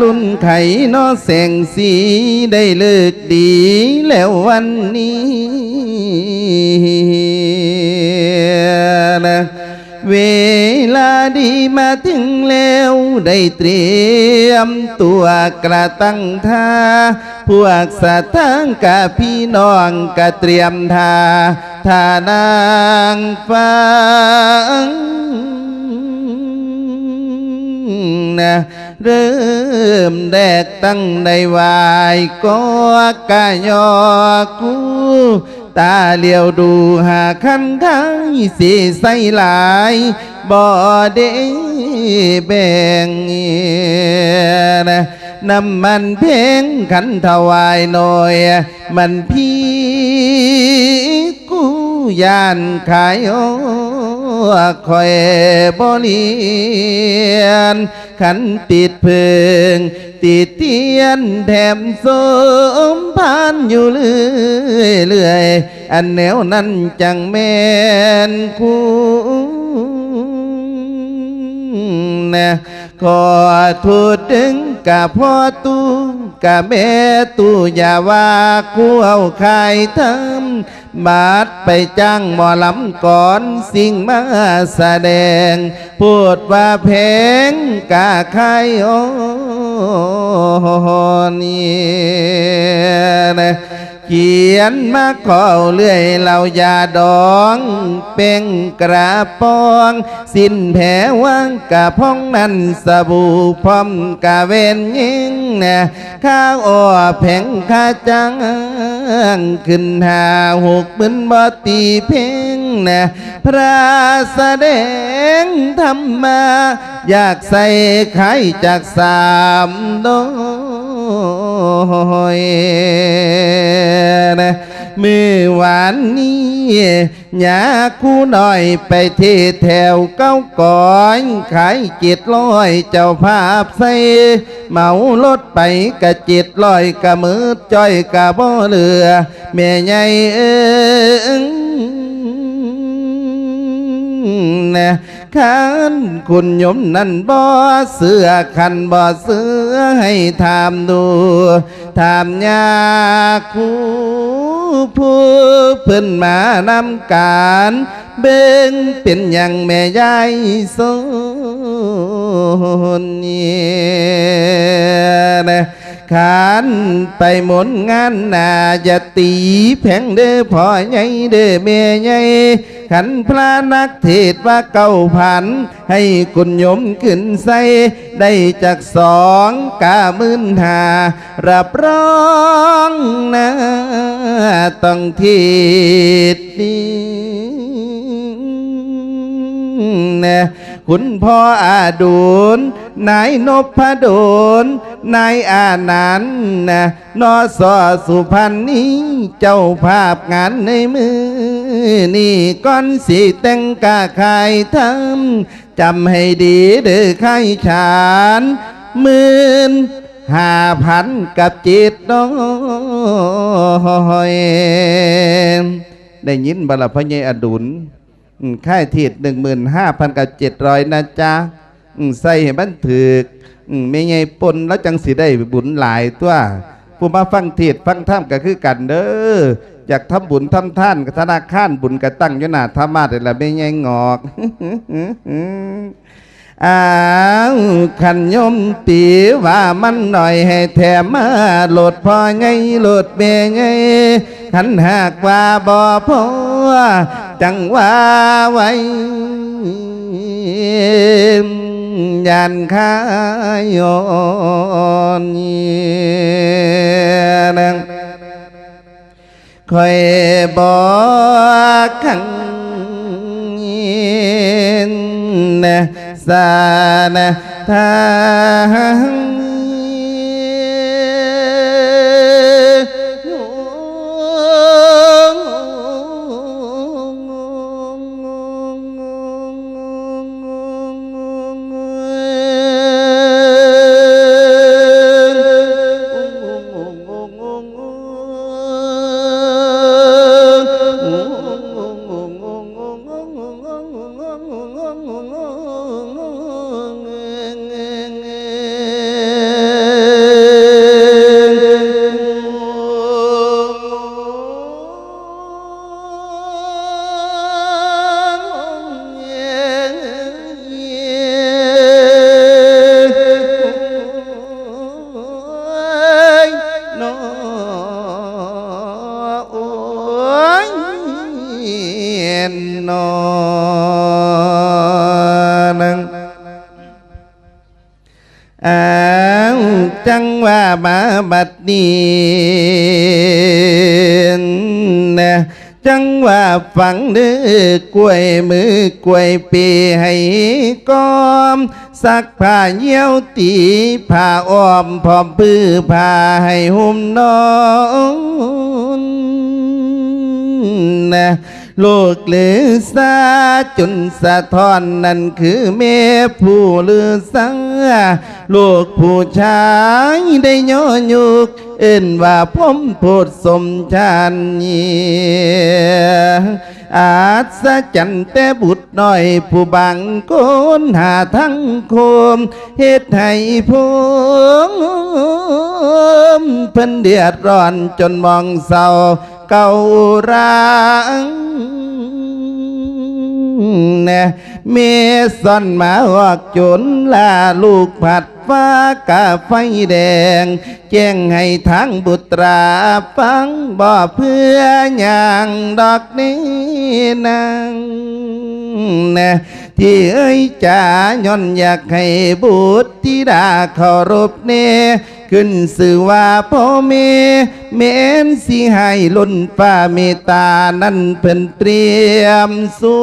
ลุ่นไข่นอแสงสีได้เลิกดีแล้ววันนี้นะเวลาดีมาถึงแล้วได้เตรียมตัวกระตั้งท่า พวกสัตว์ทั้งกะพี่น้องกะเตรียมท่าท่านางฟังนะ เริ่มแดกตั้งในวายก็กะยอกูตาเลียวดูหาคันไทยสีใสหลายบ่ได้แบ่งนะน้ำมันเพ่งขันถวายหน่อย มันพี่กูยานขายโอ คอยบริยนขันติดเพิงติดเตียนแถมสมพานอยู่เรื่อยเรื่อยอันแนวนั้นจังแม่นคู่นะ ขอทูดถึงกับพ่อตู้กับแม่ตู้อย่าว่ากูเอาใครทำบาดไปจ้างหมอลำก่อนสิ่งมาแสดง พูดว่าเพลงกาใครโอ้นี่นะ เขียนมาขอเลื่อยเหล่ายาดอง เป็งกระปอง สิ้นแผลว่างกะพ้องนั้นสบู่พร้อมกะเวนยิงนะข้าวอ้อแผงข้าจัง ขึ้นหาหกบึนบ่ตีเพ่งนะพระแสดงธรรมา อยากใส่ไข่จากสามโด ยนะมือหวานนี้อยาคู่หน่อยไปที่แถวเก้าก่อนขายจ็ดร้อยเจ้าภาพใส่เมารถไปกะจ็ดร้อยกะมือจ้อยกะบ่เหลือแม่ใหญ่เอิงนะ ขันคุณยมนั่นบ่เสือขันบ่เสือให้ถามดูถามยาคูผู้เพิ่นมานำการเบ่งเป็นอย่างแม่ยายโซนเนี่ย ขานไปหมนงานนาอย่าตีแผงเด้อพ่อใหญ่เด้อแม่ใหญ่ขันพระนักเทศว่าเก้าพัน ให้กุญยมขึ้นใส่ได้จากสองกามื่นหารับรองนะต้องทิศนี้นะคุณพ่ออาดูน นายนพดลนายอานันนะนอสอสุพรรณนี้เจ้าภาพงานในมือ นี่ก้อนสีแต่งกาขายทำจำให้ดีเด้อใครฉานหมื่นห้าพันกับจิตน้อยได้ยินบลาพระเยอดุลค่ายทีดหนึ่งหมื่นห้าพันกับเจ็ดร้อยนะจ๊ะ ใส่ให้มันถือกอืมไม่ไงปนแล้วจังสิได้บุญหลายตัวผู้มาฟังเทศฟังธรรมก็คือกันเด้ออยากทำบุญทำท่านกธนาคารบุญกระตั้งอยหนาธรรมาแต่ละไม่ไงงอกอ้าวขันยมตีว่ามันหน่อยให้แถมมาโหลดพอไงโหลดเบไงขันหากว่าบ่พอจังว่าไว้ ยันขายอนนังคอยบอกขังนะสานะทาง นอนอ้าวจังว่าบาบัดนี้นะจังว่าฝังเนื้อกล้วยมือกล้วยปีให้ก้อม สักผ้าเยี่ยวตีผ้าอ้อมพอปือผ้าให้หุ่มนอนนะ ลูกหรือซาจนสะท้อนนั่นคือแม่ผู้ลือสังลูกผู้ชายได้ย่อยุกเอ็นว่าผมโพดสมชานเนียอาสะจันแต่บุตรน้อยผู้บังโกนหาทั้งโคมเฮ็ดให้พงเพิ่นเดือดร้อนจนมองเศร้าเก่าร้าง เมซอนมาออกจนลาลูกผัดฟ้ากาไฟแดง แจ้งให้ทางบุตราฟังบ่เพื่ออย่างดอกนี้นางนะที่เอ้ยจ๋าย่อนอยากให้บุตรธิดาเคารพเน ขึ้นสื่อว่าพ่อเมเมนสิให้ล้นฟ้าเมตตานั้นเพิ่นเตรียมสู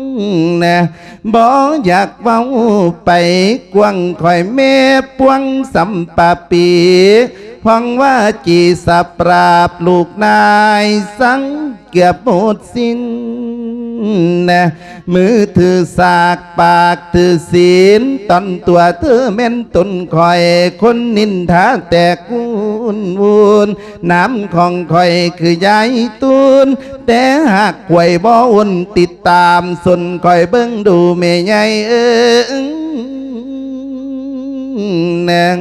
งนะบ่อยากเว้าไปกวางคอยแม่ปวงสัมปาปีพังว่าจีสับปราบลูกนายสังเกือบหมดสิ้น นะมือถือสากปากถือศีลตอนตัวเธอแม่นตนคอย คนนินทาแต่กุนวูนน้ำของคอยคือยายตูนแต่หากควยบ่อุ่นติดตามสนคอยเบิ่งดูแม่ใหญ่เอิงนาง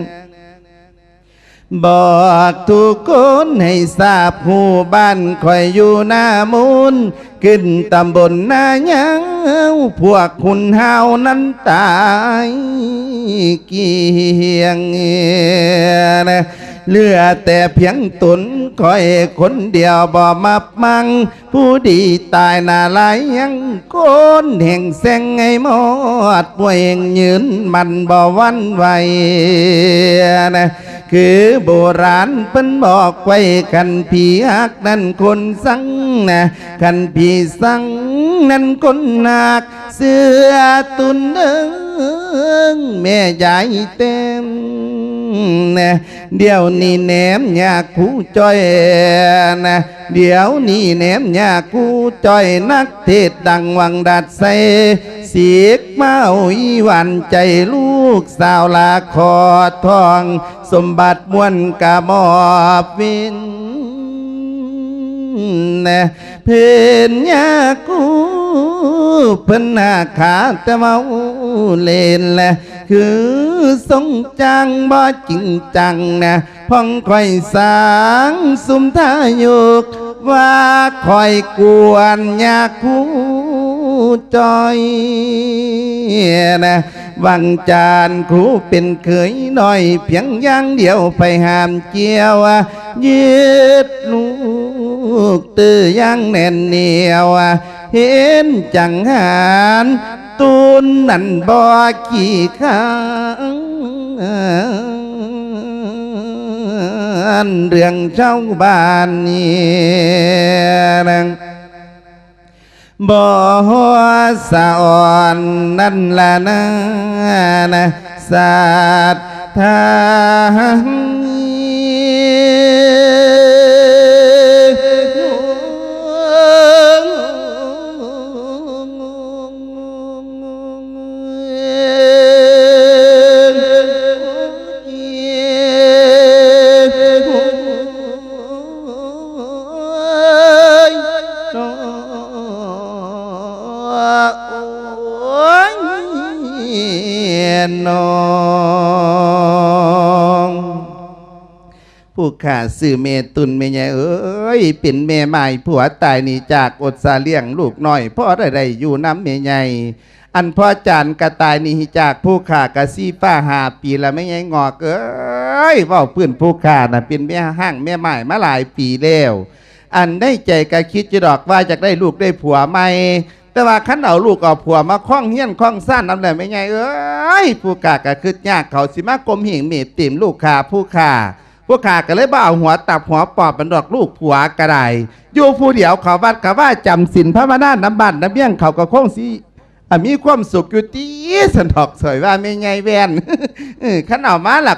บอกทุกคนให้ทราบหูบ้านคอยอยู่หน้ามูลขึ้นตำบลนายาวพวกคุณเฮานั้นตายเกียงนะเหลือแต่เพียงตุนคอยคนเดียวบ่มามัง ผู้ดีตายหน้าลายยังคนแห่งแสงไงหมอดป่วยยืนมันบ่วันไหวนะ คือโบราณเพิ่นบอกไว้กันผีฮักนั่นคนสังนะคันผีสังนั่นคนหนัก เสื้อตุนเอิงแม่ใหญ่เต็ม นะเดี๋ยวนี้แหนมอยากคู่จ้อยนะเดี๋ยวนี้แหนมอยากคู่จ้อยนักเทศดังวังดัดใสเสียกเมาอีวันใจลูกสาวลาคอทอง สมบัติมวนกะมอบวินนะเพนยากูเพิ่นหน้าขาแต่เมา เล่นแหละคือทรงจังบ่จริงจังนะพ่องคอยสางสุมทายุกว่าคอยกวนยาคูจอยนะวังจานครูเป็นเคยน้อย เพียงอย่างเดียวไปหามเจียวยืดลูกตื้อยังแน่นเหนียวเห็นจังหาน นั่นบ่กี่ครั้งเรื่องเจ้าบ้านนี่นั ผู้ขาสื่อเมตุนเมยเอ้ยเป็นแม่ใหม่ผัวตายนี่จากอดสาเลี้ยงลูกน้อยพ่อได้ได้อยู่น้ำเมยใหญ่อันพ่อจานกระตายนี่จากผู้ขากระซี่ป้าหาปีละไม่ไงงอกเอ้ยว่าเพื่อนผู้ขาน่ะเป็นแม่ห้างแม่ใหม่มาหลายปีแล้วอันได้ใจกะคิดจะดอกว่าจะได้ลูกได้ผัวใหม่แต่ว่าคันเอาลูกเอาผัวมาคล้องเฮี้ยนคล้องซ่านนำได้ไม่ไงเอ้ยผู้กาก็คือยากเขาสิมากลมเหงเมตติมลูกค้าผู้ค้า พวกข้าก็เลยบ่เอาหัวตับหัวปอบมันดอกลูกผัวกระไดอยู่ผู้เดียวเขาวัดเขาว่าจำสินพระมานาน้ำบันน้ำเบี้ยงเขาก็คงสิอ่มีความสุขอยู่ตีสันดอกสวยว่าไม่ไงแวนขันเอามาล่ะ